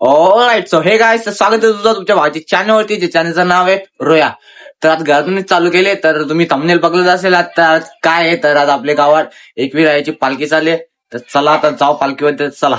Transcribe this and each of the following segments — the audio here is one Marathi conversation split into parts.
ऑलराईट सो हे गाय स्वागत आहे तुझं तुमच्या भावाच्या चॅनलवरती जे चॅनलचं नाव आहे रोया. तर आज घरातूनच चालू केले तर तुम्ही थंबनेल बघलंच असेल आता आज काय आहे? तर आज आपल्या गावात एकवीर याची पालखी चालली तर चला आता जाऊ पालखीवर चला.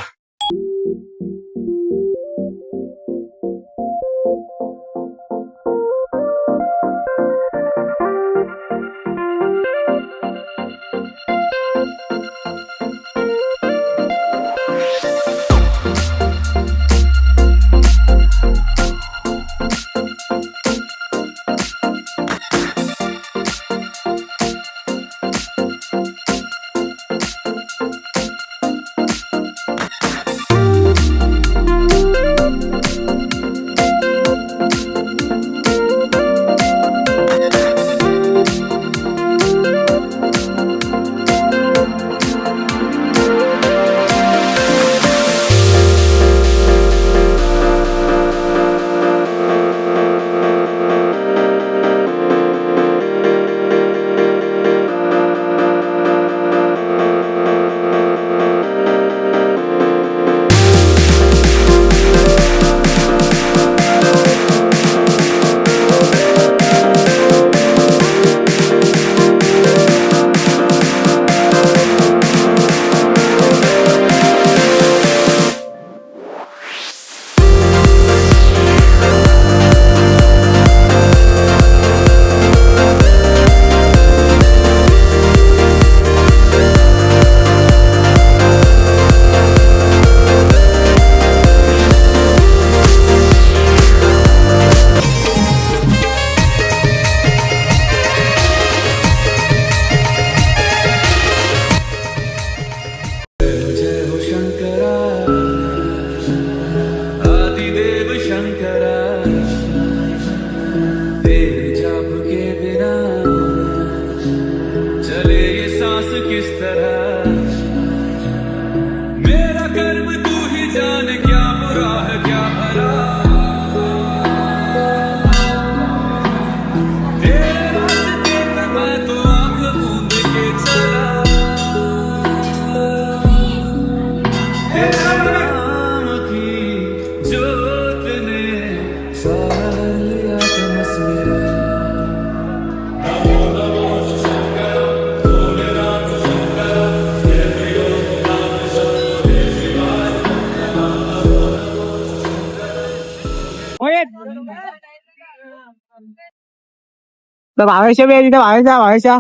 तर भावेशा बी आहे तिथे. भावेशा भावेशा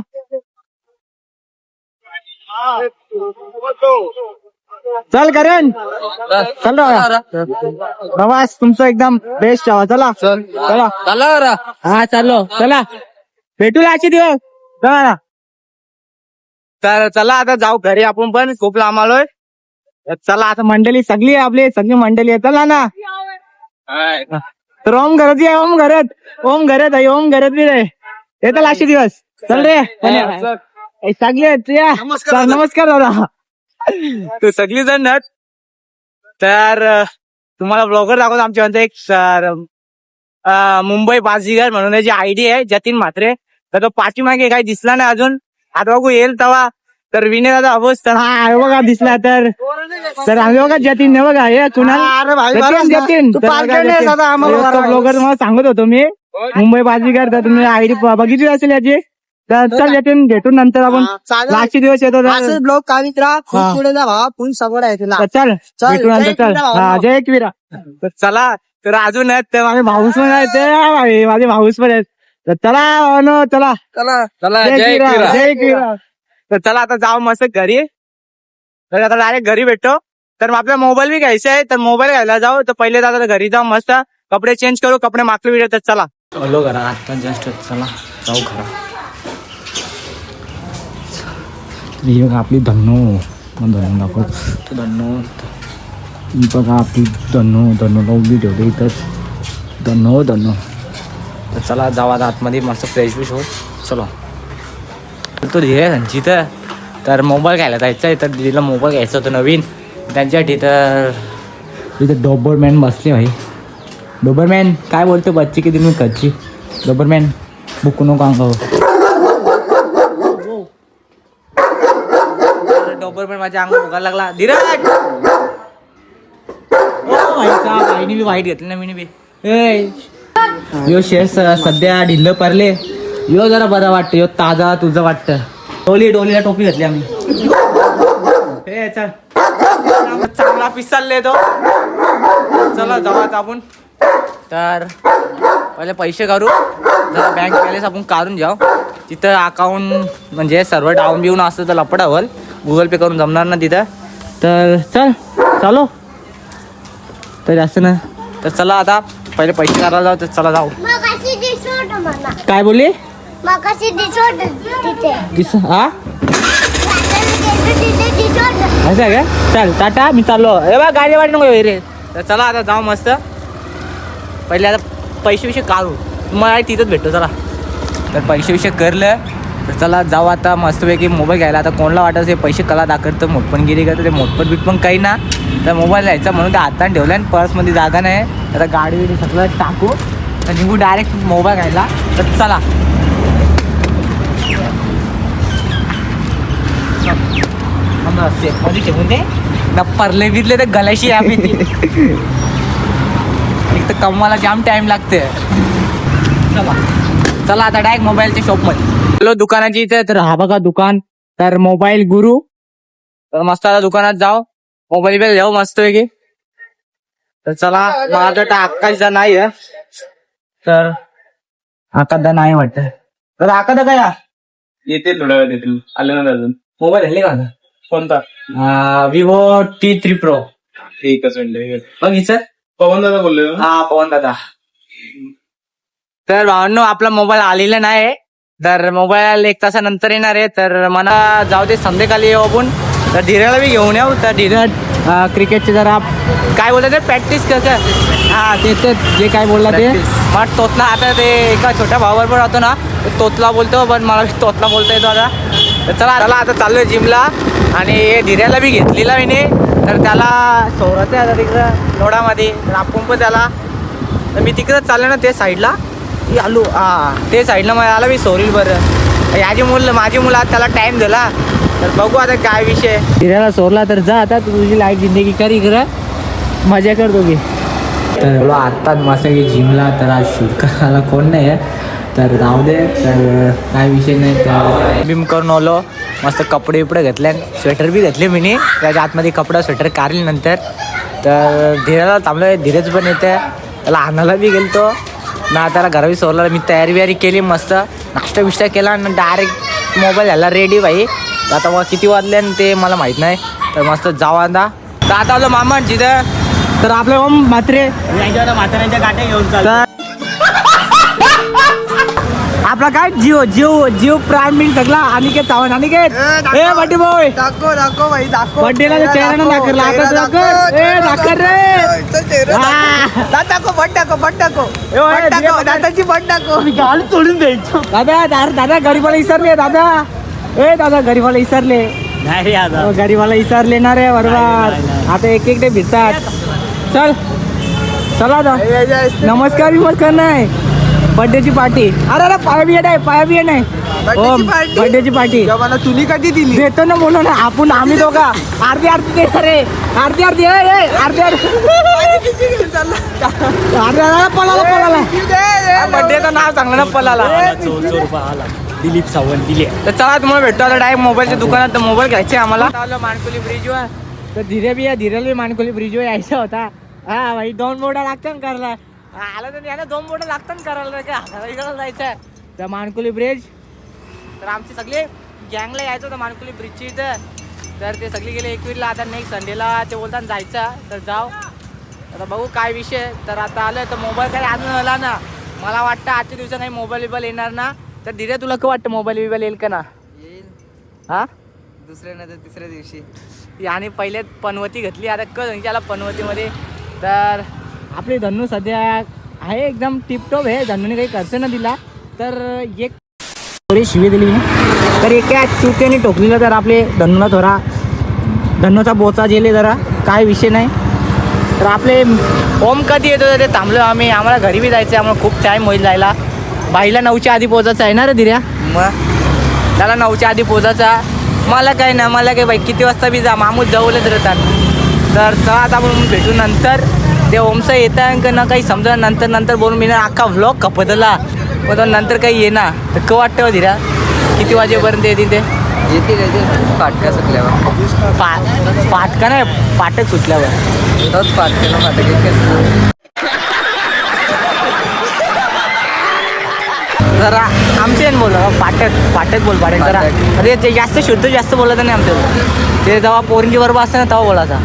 चल करण. चल प्रवास तुमचं एकदम बेस्ट हवा चला. चला. चला हा चाललो. चला. भेटू आजचे दिवस. चला ना. तर चला आता जाऊ घरी आपण पण. खूप लांब आलोय. चला आता मंडळी सगळी आहे आपली. सगळी मंडळी आहे. चला ना. तर ओम घरात ये ओम घरात. ओम घरात आहे ओम घरात बी रे येतो लास्ट दिवस. चल रे. ए, सगळे आहेत, या. चल, नमस्कार दादा. तू सगळी जण आहेत. तर अं, तुम्हाला ब्लॉगर दाखवतो. आमच्या म्हणते एक सर अं, मुंबई बाजीगर म्हणून त्याची आयडी आहे जतीन म्हात्रे. तर तो पाठीमागे काही दिसला नाही अजून. आता बघू येईल तेव्हा तर विनय दादा अबोस तर हा हे बघा दिसला तर. तर आम्ही बघा जतीन हे बघा हे कुणाल जतीन जतीन. ब्लॉगर तुम्हाला सांगत होतो मी. मुंबई बाजीगर तर तुम्ही आयडी बघितली असेल याची? तर चल जतीन भेटून नंतर आपण लास्ट दिवस येतो ब्लॉग काढीत राहा खूप. पुढे जा भावा फुल सगळं आहे तुला. तर चल चल, नंतर जय चल. हा जय एकविरा. तर चला तर अजून आहेत तर माझे भाऊस पण आहेत ते माझे भाऊस पण आहेत. तर चला भावानो, चला. चला. जय एकविरा जय एकविरा. तर चला आता जाऊ मस्त घरी. तर आता डायरेक्ट घरी भेटतो. तर मग आपला मोबाईल बी घ्यायचा आहे तर मोबाईल घ्यायला जाऊ. तर पहिले आता घरी जाऊ मस्त. कपडे चेंज करू कपडे मागचे व्हिडिओ तर चला. हॅलो घरा आता जस्ट चला जाऊ घरा. बघा आपली धन्नो मग धन्नो दाखवत. तर धन्नो. बघा आपली धन्नो धन्नोला उभी ठेवली इथंच. धन्नो धन्नो. तर चला जाऊ आता आतमध्ये मस्त फ्रेश बिश हो चलो. तो धीरे त्यांची तर तर मोबाईल घ्यायला जायचं आहे तर दिदीला मोबाईल घ्यायचा होता नवीन. त्यांच्यासाठी तर इथे डोबरमॅन बसले भाई डोबरमॅन काय बोलतो बच्ची किती मी कच्ची? डोबरमॅन बुक नको अंगावर. डोबरमॅन माझ्या अंग भुकायला लागला. धीरज! ओ भाईचा बी वाईट घेतलं ना मी बी. ए यो शेर सध्या ढिल्ल पडले यो जरा बरा वाटतं यो ताजा तुझं वाटतं. डोली डोलीला टोपी घातली आम्ही. हे चल. चांगला पिसालले तो. चला जाऊ आता आपण तर पहिले पैसे काढू. जरा बँक बॅलन्स आपण काढून जाऊ तिथं अकाउंट म्हणजे सर्व डाऊन बिऊन असतं तर लपडावल गुगल पे करून जमणार ना तिथं. तर चल चालो. तर जास्त ना. तर चला आता. पहिले पैसे काढायला जाऊ तर चला जाऊ. काय बोलली? दिस हा? असं आहे का? चल टाटा मी चाललो. ए बा गाडी वाट नको रे. तर चला आता जाऊ मस्त. पहिले आता पैसे विषय काढू. मला तिथंच भेटतो चला. तर पैसे विषय करलं तर चला जाऊ आता मस्तपैकी मोबाईल घ्यायला. आता कोणाला वाटत हे पैसे कला दाखवतं मोठपणगिरी करतं. ते मोठपण बीट पण काही ना. तर मोबाईल घ्यायचा म्हणून ते हाताने ठेवलं आणि पर्समध्ये जागा नाही. आता गाडी बिडी सगळं टाकू. तर निघू डायरेक्ट मोबाईल घ्यायला. तर चला. मध्ये ठेवून दे. ना परले बिरले तर गलाशी आम्ही एक तर कमवायला जाम टाइम लागते. चला. चला आता डायरेक्ट मोबाईलच्या शॉपमध्ये. हॅलो दुकानाची इथे तर हा बघा दुकान. तर मोबाईल गुरु. तर मस्त आता दुकानात जाऊ. मोबाईल बिल घेऊ मस्त पैकी. तर चला माझा वाटतं आकाशदा नाही तर आकाशदा नाही वाटतं. तर आकाशदा काय? येतील थोड्या वेळात येतील. आले ना अजून. मोबाईल हल्ले का कोणता? विवो टी थ्री प्रो एकच मिनिट. बघ हिचं. पवन दादा बोलले ना? हा पवन दादा. तर भावांनो आपला मोबाईल आलेला नाही तर मोबाईल एक तासानंतर येणार आहे. तर मला जाऊ दे संध्याकाळी येऊ आपण. तर धीराला बी घेऊन येऊ. तर धीरज क्रिकेटचे जरा काय बोलतात ते? प्रॅक्टिस करत हा ते ते जे काय बोलला ते. पण तोतला आता ते एका छोट्या भावाबरोबर राहतो ना. तो तोतला बोलतो पण मला तोतला बोलता येतो आता. तर चला चला आता चाललोय जिमला आणि धीऱ्याला बी घेतलेला मी तर त्याला सोडायचं आहे आता तिकडं लोडामध्ये. तर आपण पण त्याला तर मी तिकडं चाललो ना ते साईडला. आलू. हा ते साईडला मला आला मी सोरील बरं. याची मुलं माझी मुलं आता त्याला टाईम दिला. तर बघू आता काय विषय. फिरायला सोरला तर जा आता तू तुझी लाईफ जिंदगी कर इकडं. मजा कर दोघी. तर आत्ताच मस्त की जिमला तर आज शुल्क कोण नाही आहे तर जाऊ दे. तर काय विषय नाही. तर बिम करून आलो. मस्त कपडे बिपडे घेतले स्वेटर बी घेतले मी त्याच्या आतमध्ये कपडा स्वेटर काढली नंतर. तर धीराला थांबलो धीरज पण येते. त्याला आणायला बी गेलतो. ना त्याला घरावी सोडला मी तयारी बियारी केली मस्त. नाश्ता बिष्टा केला आणि डायरेक्ट मोबाईल झाला रेडी भाई. तर आता मग किती वाजले आणि ते मला माहीत नाही. तर मस्त जाऊ आता. तर आता आलो मामा जिथं तर आपले ओम म्हात्रे. म्हाताऱ्यांच्या गाठ्या घेऊन चालतो. आपला काय जिओ जिओ जिओ प्राईम मिल सगळा अनिकेत चव्हाण अनिकेत. ए बड्डे बॉय दाखव दाखव भाई दाखव. बड्डेला चेहरा ना दाखर दाखर दाखर ए दाखर रे. हा. दाखव. बट दाखव बट दाखव. बट दाखव दादाची बट दाखव. गाल तोडून द्यायचो. दादा दादा दादा गरीबाला विसरले दादा. ए दादा गरीबाला विसरले नाही आता. हो, गरीबाला विसरले ना रे बरोबर. आता एक एक डे भेटतात चल. चला आता. नमस्कार नमस्कार नाही. बर्थडेची पार्टी अरे अरे पाया बिया नाही पाया बिया नाही. Birthday ची party? बर्थडेची पार्टी मला तुनी कधी दिली? देतो ना म्हणून आपण आम्ही दोघा. अर्धी अर्धी देणार रे अर्धी अर्धी ए, ए, अर्धी अर्धी अर्धी अर्धी पळाला पळाला. बर्थडेचं नाव चांगलं ना पळाला. चोर चोर पाहाला दिलीप सावंत दिले. तर चला तुम्हाला भेटतो आता डायरेक्ट मोबाईलच्या दुकानात. तर मोबाईल घ्यायचे आम्हाला. आलो? मानकोली ब्रिजवर तर धीरे बी धीरेला बी मानकोली ब्रिजवर यायचा होता. हा भाई दोन बोर्डा लागतात ना करायला. आला तर याला दोन बोर्डा लागतात ना करायला का? इकडं जायचं तर मानकोली ब्रिज तर आमची सगळे गँगला यायचं होतं मानकोली ब्रिजची इथं. तर ते सगळे गेले एकवीरला आता नेक्स्ट संडेला ते बोलतात जायचं. तर जाऊ. आता बघू काय विषय. तर आता आलं तर मोबाईल काही अजून आला ना. मला वाटतं आजच्या दिवसात काही मोबाईल बिबाईल येणार ना. तर धीरे तुला काय वाटतं मोबाईल बिबाईल येईल का ना? हा? दुसऱ्या नाही तिसऱ्या दिवशी. याने पहिले पनवती घेतली. आता क त्याला पनवतीमध्ये. तर आपली धन्नू सध्या आहे एकदम टिपटॉप आहे. धन्नूने काही खर्च न दिला तर एक थोडी शिवी दिली तर एका चुक्याने टोकलेलं तर आपले धन्नूला थोडा धन्नूचा बोचा गेले जरा काय विषय नाही. तर आपले ओम कधी येतो ते थांबलो आम्ही. आम्हाला घरी बी जायचं आहे आम्हाला खूप टाईम होईल जायला. बाईला नऊच्या आधी पोचायचं आहे ना रे दिऱ्या? मग? त्याला नऊच्या आधी पोचायचा मला काही ना मला काही बाई किती वाजता बी जा. मामूद जवळच राहतात. तर चला आता आपण भेटू नंतर. ते ओमचं येतं आहे का ना काही समजा नंतर नंतर बोलून मी ना अख्खा व्लॉग कपदला पण तो नंतर काही ये ना तर क वाटतं हो धीरा? किती वाजेपर्यंत येतील ते? येते ते फाटका सुटल्यावर. पा फाटका नाही फाटक सुटल्यावर. तोच फाटका ना फाटक इतकंच. जरा आमचे बोल फाटक फाटक बोल फाटक जरा. अरे ते जास्त शुद्ध जास्त बोलायचं नाही आमचं ते जेव्हा पोरींची बरोबर असतं ना तेव्हा बोलायचा.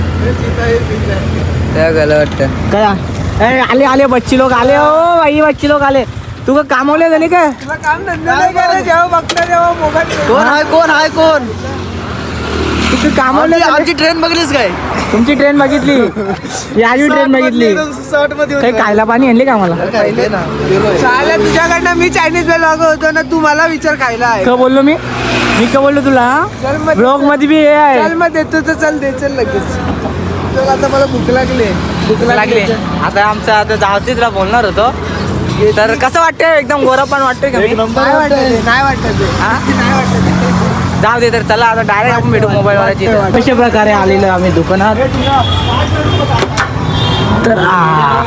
गेलं वाटतं. काय? ए, आले आले बच्ची लोक आले. ओ बाई बच्ची लोक आले. तू का कामवले झाले का कोण आहे कोण आहे कोण? तू कामवले आमची ट्रेन बघलीस काय? तुमची ट्रेन बघितली. याची ट्रेन बघितली. काही खायला पाणी आणले का मला चालेल तुझ्याकडनं मी चायनीज वेळ लागत होतो ना तू मला विचार खायला आहे. का बोललो मी? मी का बोललो तुला चल मग. ब्लॉगमध्ये बी हे आहे. चल मग देतो तर चल दे चल लगेच. आता मला भूक लागली. भूक लागले आता आमचं आता बोलणार होतो. तर कसं वाटतंय? एकदम गोरा पण वाटतंय का मी? नाही वाटत ते, नाही वाटत ते. हा? नाही वाटत ते. जाऊ दे तर चला आता डायरेक्ट आपण भेटू मोबाईल वाल्याची कशा प्रकारे आलेलो आम्ही दुकानात? तर आ,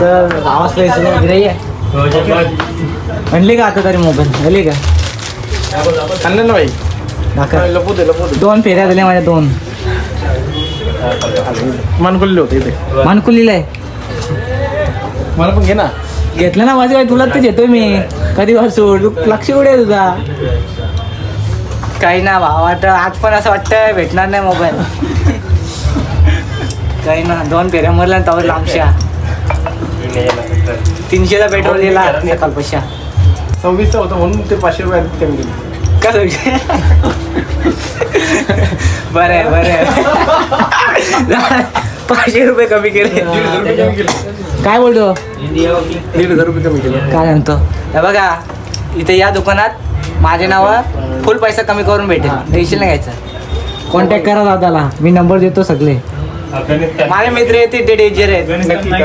तर आवाज वगैरे आणली का आता तरी मोबाईल? आणली का? आणलं ना भाई दाखव. लपू दे लपू दे. दोन फेऱ्या झाल्या माझ्या दोन. मानकुल्ले होते इथे. मानकुलीला आहे? मला पण घे ना. घेतलं ना माझं काय? तुला तेच येतोय मी. कधी सोड? तू लक्ष कुठे आहे तुझा? काही ना भाव वाटत आज पण असं वाटतं भेटणार नाही मोबाईल. काही ना दोन फेऱ्या मरल्या तवर लांबशा तीनशेचा पेट्रोल दिला सकाळ पैशा सव्वीसचा होता म्हणून ते पाचशे रुपये कमी कसं? विषय बरं आहे बरं आहे. पाचशे रुपये कमी केले. काय बोलतो? दीड हजार रुपये कमी केले. काय म्हणतो? हे बघा इथे या दुकानात माझे नाव फुल पैसा कमी करून भेटेल. टेन्शन नाही घ्यायचं. कॉन्टॅक्ट करा दादाला. मी नंबर देतो सगळे. माझे मित्र येतील ते डेंजर आहेत.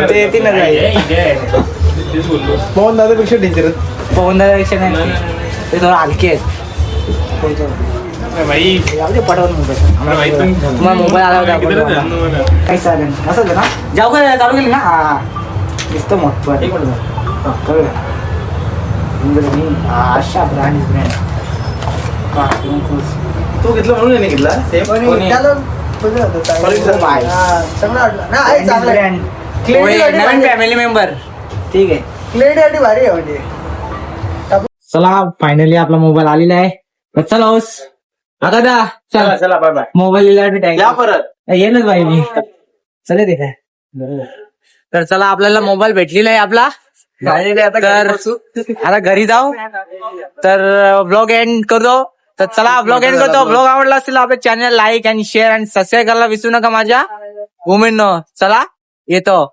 ते येतील ना मोहन दादापेक्षा डेंजर पवन दादापेक्षा नाही. ते थोडं हलके आहेत. भाई. तुम्हाला मोबाईल आला होता आपण बघा. काही चालेल असं होतं ना? जाऊ का चालू केली ना? हा. दिसतो मग बरं. हा, कळलं. इंद्रणी, हा, अशा ब्रँड ब्रँड. तू घेतला म्हणून नाही घेतला? ते. हा, नवीन. फॅमिली मेंबर ठीक आहे. भारी म्हणजे. चला फायनली आपला मोबाईल आलेला आहे. चला आता दा चला चल चला बाय बाय मोबाईल या परत. येणच बाई मी. चले ते काय तर चला आपल्याला मोबाईल भेटलेला आहे आपला. तर आता घरी जाऊ. तर ब्लॉग एंड करतो. तर चला ब्लॉग एंड करतो. ब्लॉग आवडला असेल आपल्या चॅनल लाईक आणि शेअर आणि सबस्क्राईब करायला विसरू नका माझ्या. वुमेन चला येतो.